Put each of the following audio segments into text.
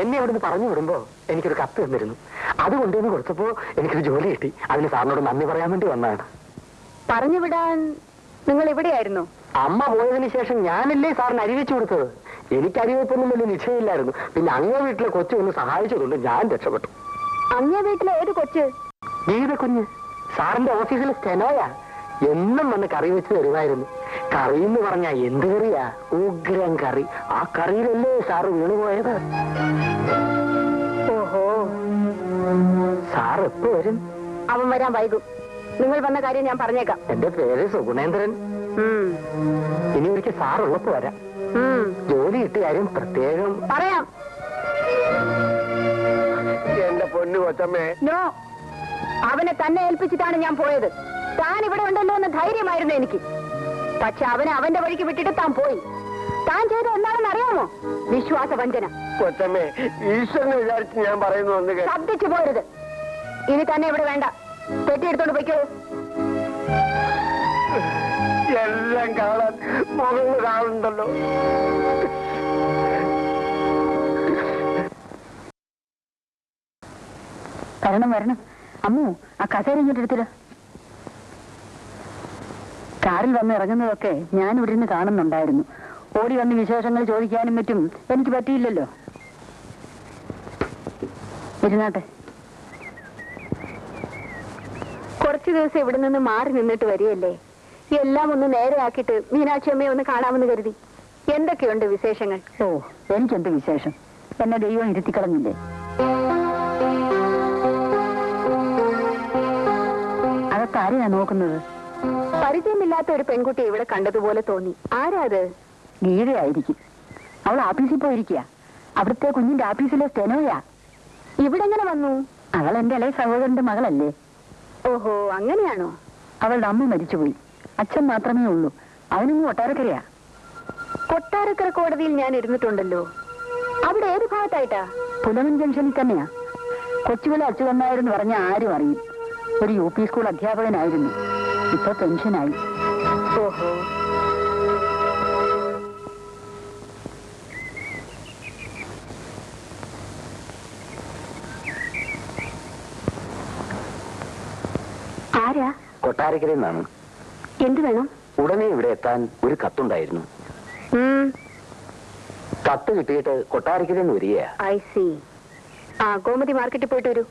എന്നെ അവിടുന്ന് പറഞ്ഞു വിടുമ്പോ എനിക്കൊരു കത്ത് തന്നിരുന്നു. അത് കൊണ്ടുവന്ന് കൊടുത്തപ്പോ എനിക്കൊരു ജോലി കിട്ടി. അതിന് സാറിനോട് നന്ദി പറയാൻ വേണ്ടി വന്നതാണ്. പറഞ്ഞു വിടാൻ നിങ്ങൾ എവിടെയായിരുന്നു? അമ്മ പോയതിന് ശേഷം ഞാനല്ലേ സാറിന് അരിവെച്ചു കൊടുത്തത്? എനിക്ക് അരിവെപ്പൊന്നും വലിയ നിശ്ചയമില്ലായിരുന്നു. പിന്നെ അങ്ങ വീട്ടിലെ കൊച്ചു ഒന്ന് സഹായിച്ചതുകൊണ്ട് ഞാൻ രക്ഷപ്പെട്ടു. അങ്ങ വീട്ടിലെ ഏത് കൊച്ച്? ഗീത കുഞ്ഞ് സാറിന്റെ ഓഫീസിലെ സ്റ്റെനോയാ. എന്നും വന്ന് കറി വെച്ച് തരുമായിരുന്നു. കറി എന്ന് പറഞ്ഞാ എന്ത് കറിയാ? ഉഗ്രം കറി. ആ കറിയിലല്ലേ സാറ് വീണുപോയത് ഓഹോ. സാർ എപ്പോ വരും? അവൻ വരാൻ വൈകും. നിങ്ങൾ വന്ന കാര്യം ഞാൻ പറഞ്ഞേക്കാം. എന്റെ പേര് സുഗുണേന്ദ്രൻ. ഇനി ഒരിക്കൽ സാർ ഉള്ളപ്പോ വരാം. ജോലി കിട്ടിയ കാര്യം പ്രത്യേകം പറയാം. എന്റെ പൊന്നു കൊച്ചമ്മേ. നോ. അവനെ തന്നെ ഏൽപ്പിച്ചിട്ടാണ് ഞാൻ പോയത്. താൻ ഇവിടെ ഉണ്ടല്ലോ എന്ന് ധൈര്യമായിരുന്നു എനിക്ക്. പക്ഷെ അവൻ അവന്റെ വഴിക്ക് വിട്ടിട്ട് താൻ പോയി. താൻ ചെയ്ത എന്താണെന്ന് അറിയാമോ? വിശ്വാസവഞ്ചന. കൊച്ചമ്മേ ഈശ്വരനെ വിചാരിച്ച് ഞാൻ പറയുന്നു ഒന്ന് കേ- ശബ്ദിച്ചു പോരുത്. ഇനി തന്നെ ഇവിടെ വേണ്ട. തെറ്റിയെടുത്തോണ്ട് പൊയ്ക്കോ. എല്ലാം കാണാൻ മുകളിൽ കാണുന്നുണ്ടല്ലോ വരണം വരണം. അമ്മു ആ കസേര ഇങ്ങോട്ട് എടുത്തില്ല കാറിൽ വന്ന് ഇറങ്ങുന്നതൊക്കെ ഞാൻ ഇവിടെ നിന്ന് കാണുന്നുണ്ടായിരുന്നു. ഓടി വന്ന് വിശേഷങ്ങൾ ചോദിക്കാനും പറ്റും. എനിക്ക് പറ്റിയില്ലല്ലോ. ഇരുന്നാട്ടെ. കുറച്ചു ദിവസം ഇവിടെ നിന്ന് മാറി നിന്നിട്ട് വരികയല്ലേ? എല്ലാം ഒന്ന് നേരെയാക്കിയിട്ട് മീനാക്ഷി അമ്മയെ ഒന്ന് കാണാമെന്ന് കരുതി. എന്തൊക്കെയുണ്ട് വിശേഷങ്ങൾ? ഓ എനിക്കെന്ത് വിശേഷം? എന്നെ ദൈവം ഇരുത്തിക്കളഞ്ഞില്ലേ? അതൊക്കെ ആരെയാ നോക്കുന്നത്? പരിചയമില്ലാത്ത ഒരു പെൺകുട്ടി ഇവിടെ കണ്ടതുപോലെ തോന്നി. ആരാ അത് ഗീതയായിരിക്കും. അവൾ ആഫീസിൽ പോയിരിക്കുക അവിടുത്തെ കുഞ്ഞിന്റെ ആഫീസിലെ സ്റ്റെനോയാ. ഇവിടെ എങ്ങനെ വന്നു? അവൾ എന്റെ ഇളയ സഹോദരന്റെ മകളല്ലേ. ഓഹോ അങ്ങനെയാണോ? അവളുടെ അമ്മ മരിച്ചുപോയി. അച്ഛൻ മാത്രമേ ഉള്ളൂ. അവനും കൊട്ടാരക്കരയാ. കൊട്ടാരക്കര കോടതിയിൽ ഞാൻ ഇരുന്നിട്ടുണ്ടല്ലോ. അവിടെ ഏത് ഭാഗത്തായിട്ടാ? പുലമൻ ജംഗ്ഷനിൽ തന്നെയാ. കൊച്ചുവിലെ അച്ഛനായിരുന്നു പറഞ്ഞ ആരും അറിയും ഒരു യു പി സ്കൂൾ അധ്യാപകനായിരുന്നു. ഇപ്പൊ പെൻഷനായി. ഓഹോ. ആരാ? കൊട്ടാരക്കരയിൽ നിന്നാണ് എന്ത് വേണം? ഉടനെ ഇവിടെ എത്താൻ ഒരു കത്തുണ്ടായിരുന്നു. കത്ത് കിട്ടിയിട്ട് കൊട്ടാരക്കരയിൽ നിന്ന് വരികയാ. ഐ സി ആ ഗോമതി മാർക്കറ്റിൽ പോയിട്ട് വരൂ.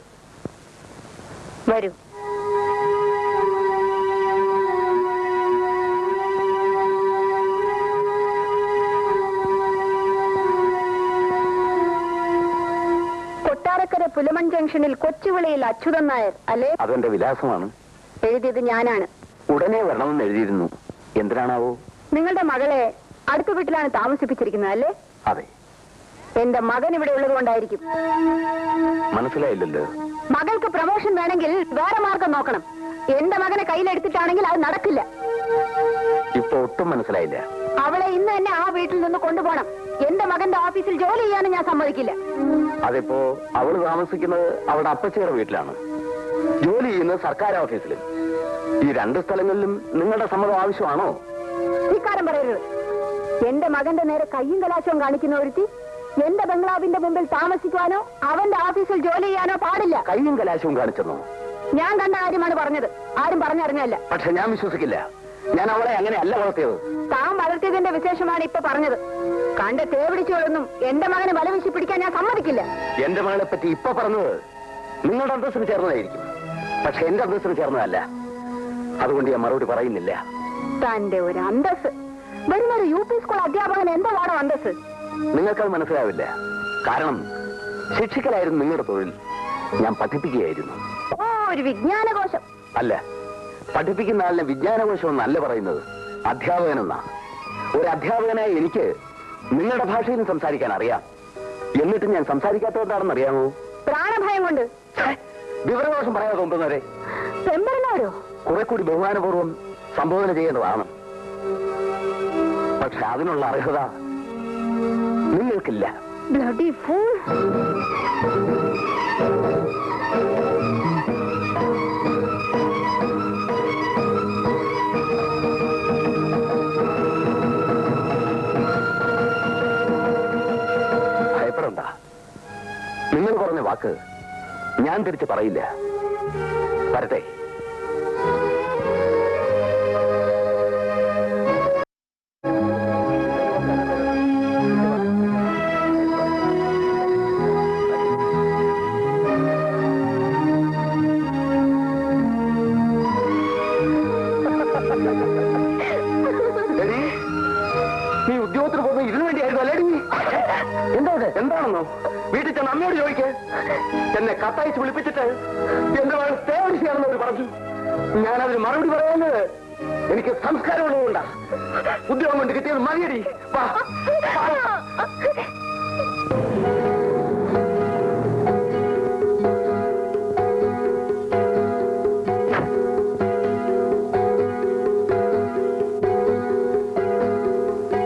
വരൂ. ജംഗ്ഷനിൽ കൊച്ചുവിളയിൽ അച്യുതൻ നായർ അല്ലേ? അതെന്റെ വിലാസമാണ്. എഴുതിയത് ഞാനാണ്. ഉടനെ വരണമെന്ന് എഴുതിയിരുന്നു. എന്തിനാണാവോ? നിങ്ങളുടെ മകളെ അടുത്ത വീട്ടിലാണ് താമസിപ്പിച്ചിരിക്കുന്നത് അല്ലേ? അതെ. എന്റെ മകൻ ഇവിടെ ഉള്ളത് കൊണ്ടായിരിക്കും. മനസ്സിലായില്ലല്ലോ. മകൾക്ക് പ്രൊമോഷൻ വേണമെങ്കിൽ വേറെ മാർഗം നോക്കണം. എന്റെ മകനെ കയ്യിലെടുത്തിട്ടാണെങ്കിൽ അത് നടക്കില്ല. ഇപ്പൊ ഒട്ടും മനസ്സിലായില്ല. അവളെ ഇന്ന് തന്നെ ആ വീട്ടിൽ നിന്ന് കൊണ്ടുപോകണം. എന്റെ മകന്റെ ഓഫീസിൽ ജോലി ചെയ്യാനും ഞാൻ സമ്മതിക്കില്ല. അതിപ്പോ അവൾ താമസിക്കുന്നത് അവളുടെ അപ്പച്ചയുടെ വീട്ടിലാണ്. ജോലി ചെയ്യുന്നത് സർക്കാർ ഓഫീസിൽ ഈ രണ്ട് സ്ഥലങ്ങളിലും നിങ്ങളുടെ സമ്മതം ആവശ്യമാണോ? ഇക്കാരം പറയരുത്. എന്റെ മകന്റെ നേരെ കയ്യും കലാശവും കാണിക്കുന്ന ഒരുത്തി എന്റെ ബംഗ്ലാവിന്റെ മുമ്പിൽ താമസിക്കുവാനോ അവന്റെ ഓഫീസിൽ ജോലി ചെയ്യാനോ പാടില്ല. കയ്യും കലാശവും കാണിച്ചെന്നോ? ഞാൻ കണ്ട കാര്യമാണ് പറഞ്ഞത്. ആരും പറഞ്ഞറിഞ്ഞല്ല പക്ഷെ ഞാൻ വിശ്വസിക്കില്ല. ഞാൻ അവളെ അങ്ങനെയല്ല വളർത്തിയത്. താൻ വളർത്തിയതിന്റെ വിശേഷമാണ് ഇപ്പൊ പറഞ്ഞത്. കണ്ട തേപിടിച്ചോളൊന്നും എന്റെ മകനെ വലവീശി പിടിക്കാൻ ഞാൻ സമ്മതിക്കില്ല. എന്റെ മകളെ പറ്റി ഇപ്പൊ പറഞ്ഞത് നിങ്ങളുടെ അന്തസ്സിന് ചേർന്നതായിരിക്കും. പക്ഷെ എന്റെ അന്തസ്സിന് ചേർന്നതല്ല. അതുകൊണ്ട് ഞാൻ മറുപടി പറയുന്നില്ല. തന്റെ ഒരു അന്തസ് വരുന്നൊരു യു പി സ്കൂൾ അധ്യാപകൻ വേണോ അന്തസ് നിങ്ങൾക്കത് മനസ്സിലാവില്ല. കാരണം ശിക്ഷിക്കലായിരുന്നു നിങ്ങളുടെ തൊഴിൽ. ഞാൻ പഠിപ്പിക്കുകയായിരുന്നു. ഓ ഒരു വിജ്ഞാനകോശം. അല്ല പഠിപ്പിക്കുന്ന ആളിനെ വിജ്ഞാനകോശം എന്നല്ല പറയുന്നത്. അധ്യാപകൻ എന്നാ ഒരു അധ്യാപകനായ എനിക്ക് നിങ്ങളുടെ ഭാഷയിൽ സംസാരിക്കാൻ അറിയാം. എന്നിട്ട് ഞാൻ സംസാരിക്കാത്തതെന്താണെന്ന് അറിയാമോ? പ്രാണഭയം കൊണ്ട്. വിവരദോഷം പറയാതെ കൊണ്ടുവന്നവരെ പെമ്പറിനോരോ കുറെ കൂടി ബഹുമാനപൂർവം സംബോധന ചെയ്യേണ്ടതാണ്. പക്ഷെ അതിനുള്ള അർഹത നിങ്ങൾക്കില്ല. ബ്ലഡി ഫൂൾ വാക്ക്. ഞാൻ തിരിച്ച് പറയില്ല. വരട്ടെ. ഞാൻ അതിന് മറുപടി പറയുന്നത് എനിക്ക് സംസ്കാരമുള്ളതുകൊണ്ടാ. ഉദ്യോഗം കൊണ്ട് കിട്ടിയത് മതിയടി.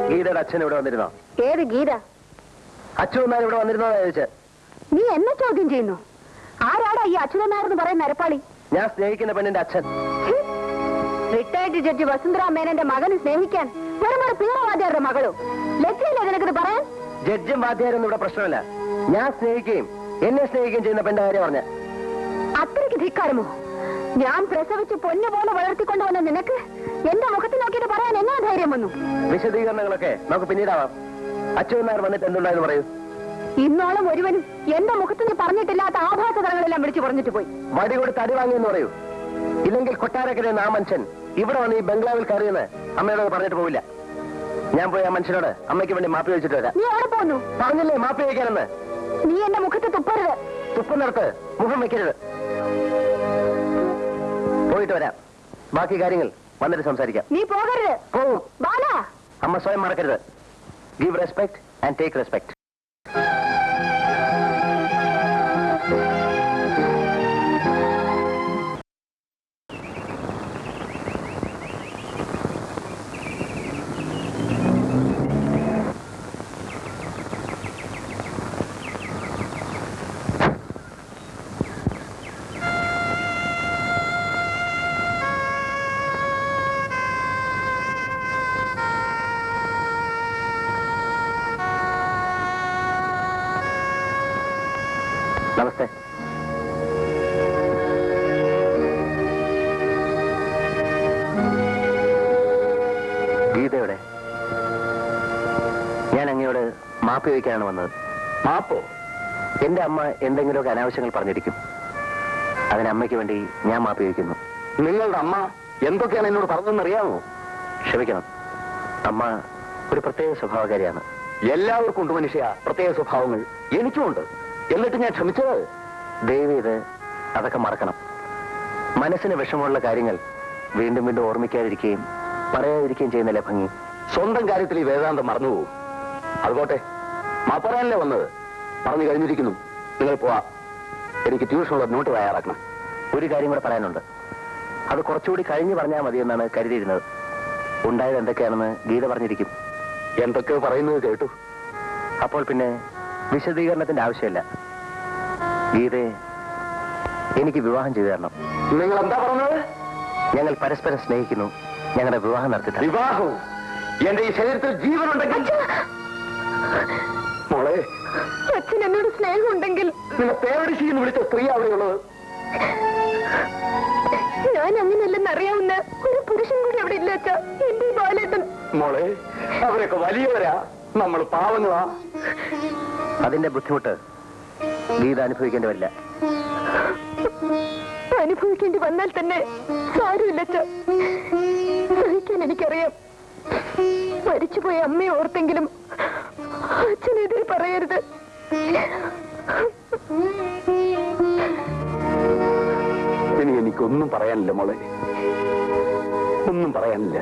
ഗീതയുടെ അച്ഛൻ ഇവിടെ വന്നിരുന്നോ? ഏത് ഗീത? അച്ഛൻ ഇവിടെ വന്നിരുന്നോ ചോദിച്ചത് നീ എന്നെ ചോദ്യം ചെയ്യുന്നു? ആരാടാ ഈ എന്ന് പറയുന്ന നരപ്പാളി? ഞാൻ സ്നേഹിക്കുന്ന പെണ്ണിന്റെ അച്ഛൻ. റിട്ടയർഡ് ജഡ്ജി വസുന്ധര മേനന്റെ മകനെ സ്നേഹിക്കാൻ വെറുമൊരു തീവ്രവാദിയാരുടെ മകളും. ലജ്ജയില്ലേ നിനക്കിത് പറയാൻ? ജഡ്ജും വാദ്യാരൊന്നും ഇവിടെ പ്രശ്നമല്ല. ഞാൻ സ്നേഹിക്കുകയും എന്നെ സ്നേഹിക്കുകയും ചെയ്യുന്ന പെണ്ണിന്റെ കാര്യം പറഞ്ഞ. അത്രയ്ക്ക് ധിക്കാരമോ ഞാൻ പ്രസവിച്ച് പൊന്നു പോലെ വളർത്തിക്കൊണ്ടുവന്ന നിനക്ക് എന്റെ മുഖത്ത് നോക്കിയിട്ട് പറയാൻ എന്നാ ധൈര്യം വന്നു? വിശദീകരണങ്ങളൊക്കെ നമുക്ക് പിന്നീടാവാം. അച്ഛൻ നായർ വന്നിട്ട് എന്തുണ്ടായെന്ന് പറയൂ. ഇന്നോളം ഒരുവനും എന്റെ മുഖത്ത് നീ പറഞ്ഞിട്ടില്ലാത്ത ആഭാസതകളെല്ലാം വിളിച്ചു പറഞ്ഞിട്ട് പോയി. വടി കൊടുത്ത് അടി വാങ്ങിയെന്ന് പറയൂ. ഇല്ലെങ്കിൽ കൊട്ടാരക്കര ആ മനുഷ്യൻ ഇവിടെ വന്ന് ഈ ബംഗ്ലാവിൽ കയറിയെന്ന് അമ്മയോട് പറഞ്ഞിട്ട് പോവില്ല. ഞാൻ പോയി ആ മനുഷ്യനോട് അമ്മയ്ക്ക് വേണ്ടി മാപ്പി വെച്ചിട്ട് വരാം. നീ എവിടെ പോന്നു? പറഞ്ഞില്ലേ മാപ്പി വയ്ക്കാനെന്ന് നീ എന്റെ മുഖത്ത് തുപ്പരുത്. തുപ്പുന്നിടത്ത് മുഖം വെക്കരുത്. പോയിട്ട് വരാം. ബാക്കി കാര്യങ്ങൾ വന്നിട്ട് സംസാരിക്കാം. നീ പോകരുത്. പോവും. അമ്മ സ്വയം മറക്കരുത്. Give respect and take respect ഞാൻ അങ്ങയോട് മാപ്പ് ചോദിക്കാനാണ് വന്നത്. മാപ്പോ? എന്റെ അമ്മ എന്തെങ്കിലുമൊക്കെ അനാവശ്യങ്ങൾ പറഞ്ഞിരിക്കും. അതിന് അമ്മയ്ക്ക് വേണ്ടി ഞാൻ മാപ്പ് ചോദിക്കുന്നു. നിങ്ങളുടെ അമ്മ എന്തൊക്കെയാണ് എന്നോട് പറഞ്ഞതെന്നറിയാമോ ക്ഷമിക്കണം. അമ്മ ഒരു പ്രത്യേക സ്വഭാവകാരിയാണ്. എല്ലാവർക്കും ഉണ്ട് മനുഷ്യ പ്രത്യേക സ്വഭാവങ്ങൾ. എനിക്കും ഉണ്ട്. എന്നിട്ട് ഞാൻ ക്ഷമിച്ചത്? ദയവ് ഇത് അതൊക്കെ മറക്കണം. മനസ്സിന് വിഷമമുള്ള കാര്യങ്ങൾ വീണ്ടും വീണ്ടും ഓർമ്മിക്കാതിരിക്കുകയും പറയാതിരിക്കുകയും ചെയ്യുന്നില്ല ഭംഗി? സ്വന്തം കാര്യത്തിൽ ഈ വേദാന്തം മറന്നുപോകും. അതുപോട്ടെ മാപ്പറയല്ലേ വന്നത്? പറഞ്ഞു കഴിഞ്ഞിരിക്കുന്നു. നിങ്ങൾ പോവാ. എനിക്ക് ട്യൂഷനുള്ള നോട്ട് തയ്യാറാക്കണം. ഒരു കാര്യം കൂടെ പറയാനുണ്ട്. അത് കുറച്ചുകൂടി കഴിഞ്ഞ് പറഞ്ഞാൽ മതി എന്നാണ് കരുതിയിരുന്നത്. ഉണ്ടായത് എന്തൊക്കെയാണെന്ന് ഗീത പറഞ്ഞിരിക്കും. എന്തൊക്കെ പറയുന്നത് കേട്ടു. അപ്പോൾ പിന്നെ വിശദീകരണത്തിന്റെ ആവശ്യമില്ല. ഗീതയെ എനിക്ക് വിവാഹം ചെയ്തു തരണം. നിങ്ങൾ എന്താ പറഞ്ഞത്? ഞങ്ങൾ പരസ്പരം സ്നേഹിക്കുന്നു. ഞങ്ങളുടെ വിവാഹം നടത്തി വിവാഹവും? എന്റെ ഈ ശരീരത്തിൽ ജീവനുണ്ടെങ്കിൽ മോളെ അച്ഛൻ എന്നോട് സ്നേഹമുണ്ടെങ്കിൽ നിങ്ങൾ പേരടിശി എന്ന് വിളിച്ച സ്ത്രീ അവിടെയുള്ളത്. ഞാൻ അങ്ങനെയല്ലെന്ന് അറിയാവുന്ന ഒരു പുരുഷൻ കൂടി അവിടെ ഇല്ല അച്ഛ. എന്റെ ഈ ബാലേട്ടൻ. മോളെ അവരൊക്കെ വലിയവരാ. നമ്മൾ പാവങ്ങളാ. അതിന്റെ ബുദ്ധിമുട്ട് ഗീത അനുഭവിക്കേണ്ടി വരില്ല. അനുഭവിക്കേണ്ടി വന്നാൽ തന്നെ സാരമില്ല സഹിക്കാൻ എനിക്കറിയാം. മരിച്ചുപോയ അമ്മയെ ഓർത്തെങ്കിലും അച്ഛനെതിരെ പറയരുത്. ഇനി എനിക്കൊന്നും പറയാനില്ല മോളെ. ഒന്നും പറയാനില്ല.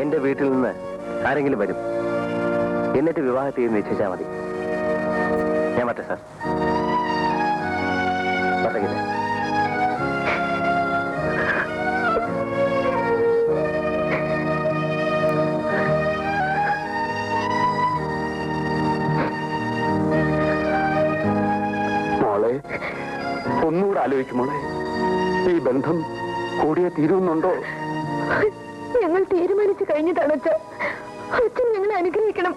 എന്റെ വീട്ടിൽ നിന്ന് ആരെങ്കിലും വരും. എന്നിട്ട് വിവാഹത്തെ നിശ്ചയിച്ചാൽ മതി. ഞാൻ പറ്റേ സാർ. പറ്റകില്ല ഒന്നുകൂടെ ആലോചിക്കുമോളെ ഈ ബന്ധം കൂടിയ തീരുന്നുണ്ടോ ഞങ്ങൾ തീരുമാനിച്ചു കഴിഞ്ഞിട്ടാണ് അച്ഛൻ അച്ഛൻ ഞങ്ങളെ അനുഗ്രഹിക്കണം.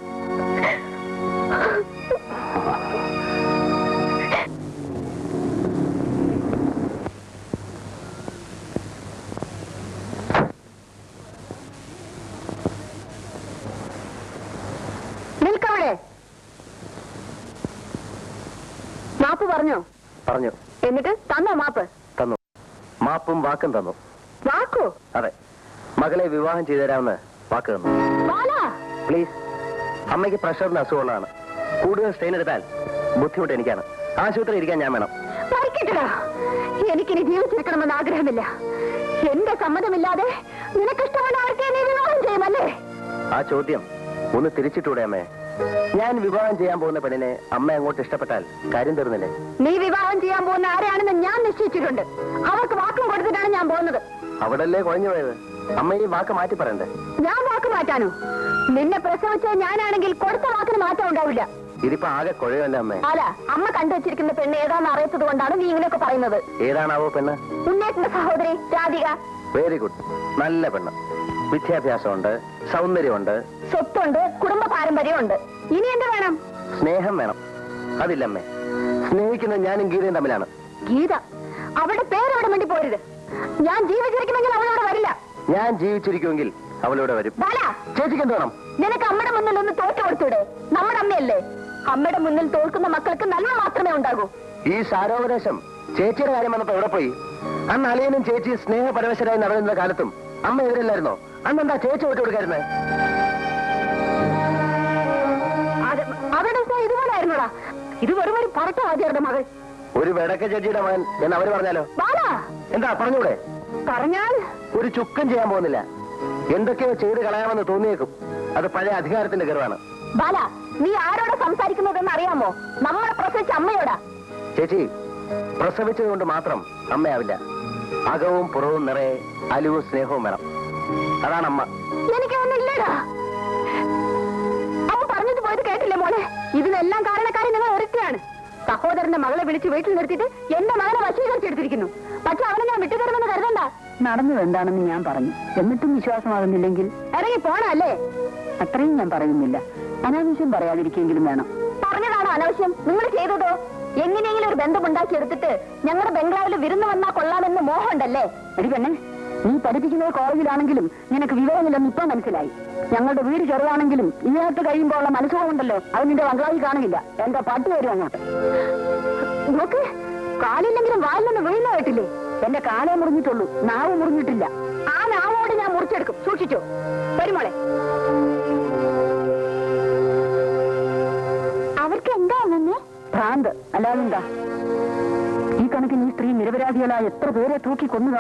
നിൽക്കവിടെ. പറഞ്ഞോ? പറഞ്ഞു. എന്നിട്ട് തന്നോ മാപ്പ്? തന്നു. മാപ്പും വാക്കും തന്നു. വാക്കോ? അതെ. മകളെ വിവാഹം ചെയ്തു തരാമെന്ന് വാക്ക് തന്നു. പ്ലീസ് അമ്മയ്ക്ക് പ്രഷറിന് അസുഖമുള്ളതാണ്. കൂടുതൽ സ്ട്രെയിൻ എടുത്താൽ ബുദ്ധിമുട്ട് എനിക്കാണ്. ആശുപത്രി ഇരിക്കാൻ ഞാൻ വേണം. എനിക്കിനി ജീവിച്ചിരിക്കണമെന്ന് ആഗ്രഹമില്ല. എന്റെ സമ്മതമില്ലാതെ നിനക്കിഷ്ടമുള്ള ആർക്കെ നീ വിവാഹം ചെയ്യുമല്ലേ? ആ ചോദ്യം ഒന്ന് തിരിച്ചിട്ടൂടെ അമ്മേ. ഞാൻ വിവാഹം ചെയ്യാൻ പോകുന്ന പെണ്ണിനെ അമ്മ അങ്ങോട്ട് ഇഷ്ടപ്പെട്ടാൽ കാര്യം തീർന്നില്ലേ? നീ വിവാഹം ചെയ്യാൻ പോകുന്ന ആരെയാണെന്ന് ഞാൻ നിശ്ചയിച്ചിട്ടുണ്ട്. അവർക്ക് വാക്കും കൊടുത്തിട്ടാണ് ഞാൻ പോകുന്നത്. അവിടല്ലേ കുഴഞ്ഞു പോയത്? അമ്മ ഈ വാക്ക് മാറ്റി പറയണ്ടേ? ഞാൻ വാക്ക് മാറ്റാനോ? നിന്നെ പ്രസവിച്ച ഞാനാണെങ്കിൽ കൊടുത്ത വാക്കിന് മാറ്റം ഉണ്ടാവില്ല. ഇതിപ്പോ ആകെ കുഴയല്ലേ അമ്മ? അല്ല അമ്മ കണ്ടുവച്ചിരിക്കുന്ന പെണ്ണ് ഏതാണെന്ന് അറിയാത്തത് കൊണ്ടാണ് നീ ഇങ്ങനെയൊക്കെ പറയുന്നത്. ഏതാണാവോ പെണ്ണ്? ഉണ്ണേറ്റിന്റെ സഹോദരി രാധിക. വെരി ഗുഡ് നല്ല പെണ്ണ്. വിദ്യാഭ്യാസമുണ്ട് സൗന്ദര്യമുണ്ട്. സ്വത്തുണ്ട് കുടുംബ പാരമ്പര്യമുണ്ട്. ഇനി എന്ത് വേണം? സ്നേഹം വേണം. അതില്ലമ്മേ സ്നേഹിക്കുന്ന ഞാനും ഗീതയും തമ്മിലാണ്. ഗീത അവളുടെ പേരവിടെ വേണ്ടി പോരുത്. ഞാൻ ജീവിച്ചിരിക്കുമെങ്കിൽ അവളവിടെ വരില്ല. ഞാൻ ജീവിച്ചിരിക്കുമെങ്കിൽ അവളിവിടെ വരും. ബാല! ചേച്ചിക്ക് എന്ത് വേണം? നിനക്ക് അമ്മയുടെ മുന്നിൽ ഒന്ന് തോറ്റു കൊടുത്തൂടെ? നമ്മുടെ അമ്മയല്ലേ? അമ്മയുടെ മുന്നിൽ തോൽക്കുന്ന മക്കൾക്ക് നന്മ മാത്രമേ ഉണ്ടാകൂ. ഈ സാരോപദേശം ചേച്ചിയുടെ കാര്യം വന്നപ്പോ എവിടെ പോയി? അന്ന് അലയനും ചേച്ചി സ്നേഹപരവശരായി നടന്നിരുന്ന കാലത്തും അമ്മ എതിരല്ലായിരുന്നോ അന്നെന്താ ചേച്ചി വിട്ടു അവരുടെ ഇതുപോലായിരുന്നോടാ. ഇത് വെറും ഒരു പറട്ട ആദ്യരുടെ മകൾ. ഒരു വെടക്ക ചേച്ചിയുടെ മകൻ എന്ന് അവർ പറഞ്ഞാലോ? എന്താ പറഞ്ഞൂടെ? പറഞ്ഞാൽ ഒരു ചുക്കം ചെയ്യാൻ പോകുന്നില്ല. എന്തൊക്കെയോ ചെയ്ത് കളയാമെന്ന് തോന്നിയേക്കും. അത് പഴയ അധികാരത്തിന്റെ ഗർവാണ്. ബാല നീ ആരോടാ സംസാരിക്കുന്നതെന്ന് അറിയാമോ? നമ്മളെ പ്രസവിച്ച അമ്മയോടാ. ചേച്ചി പ്രസവിച്ചത് കൊണ്ട് മാത്രം അമ്മയാവില്ല. അകവും പുറവും നിറയെ അലിവും സ്നേഹവും വേണം. അതാണ് അമ്മ എനിക്കൊന്നും ഇല്ലടാ. അവൻ പറഞ്ഞിട്ട് പോയത് കേട്ടില്ലേ മോനെ ഇതിനെല്ലാം കാരണക്കാരി നിങ്ങൾ ഒരുത്തിയാണ്. സഹോദരന്റെ മകളെ വിളിച്ച് വീട്ടിൽ നിർത്തിയിട്ട് എന്റെ മകനെ വശീകരിച്ചെടുത്തിരിക്കുന്നു. പക്ഷെ അവനെ ഞാൻ വിട്ടുതരുമെന്ന് കരുതണ്ട. നടന്നത് എന്താണെന്ന് ഞാൻ പറഞ്ഞു. എന്നിട്ടും വിശ്വാസമാകുന്നില്ലെങ്കിൽ? ഇറങ്ങി പോണല്ലേ അത്രയും ഞാൻ പറയുന്നില്ല. അനാവശ്യം പറയാതിരിക്കെങ്കിലും വേണം. പറഞ്ഞതാണോ അനാവശ്യം? നിങ്ങൾ ചെയ്തതോ? എങ്ങനെയെങ്കിലും ഒരു ബന്ധമുണ്ടാക്കിയെടുത്തിട്ട് ഞങ്ങളുടെ ബംഗ്ലാവിൽ വിരുന്ന് വന്നാൽ കൊള്ളാമെന്ന് മോഹമുണ്ടല്ലേ? എടി പെണ്ണെ നീ പഠിപ്പിക്കുന്നത് കോളേജിലാണെങ്കിലും നിനക്ക് വിവരമില്ലെന്ന് ഇപ്പൊ മനസ്സിലായി. ഞങ്ങളുടെ വീട് ചെറുതാണെങ്കിലും ഇതിനകത്ത് കഴിയുമ്പോൾ ഉള്ള മനസ്സുകൊണ്ടല്ലോ അത് നിന്റെ ബംഗ്ലാവിൽ കാണില്ല. എന്റെ പാട്ട് വരും അങ്ങോട്ട്. നോക്ക് കാലില്ലെങ്കിലും വാലിലൊന്ന് വീഴുന്ന കേട്ടില്ലേ? എന്റെ കാലേ മുറിഞ്ഞിട്ടുള്ളൂ നാവ് മുറിഞ്ഞിട്ടില്ല. ആ നാവോട് ഞാൻ മുറിച്ചെടുക്കും. സൂക്ഷിച്ചോ? വരുമോളെ അവർക്ക് എന്താ നിന്നെ ഭ്രാന്ത്. അല്ലാതെന്താ? ഈ കണക്കിന് ഈ സ്ത്രീ നിരപരാധികളായ എത്ര പേരെ തൂക്കി കൊന്നു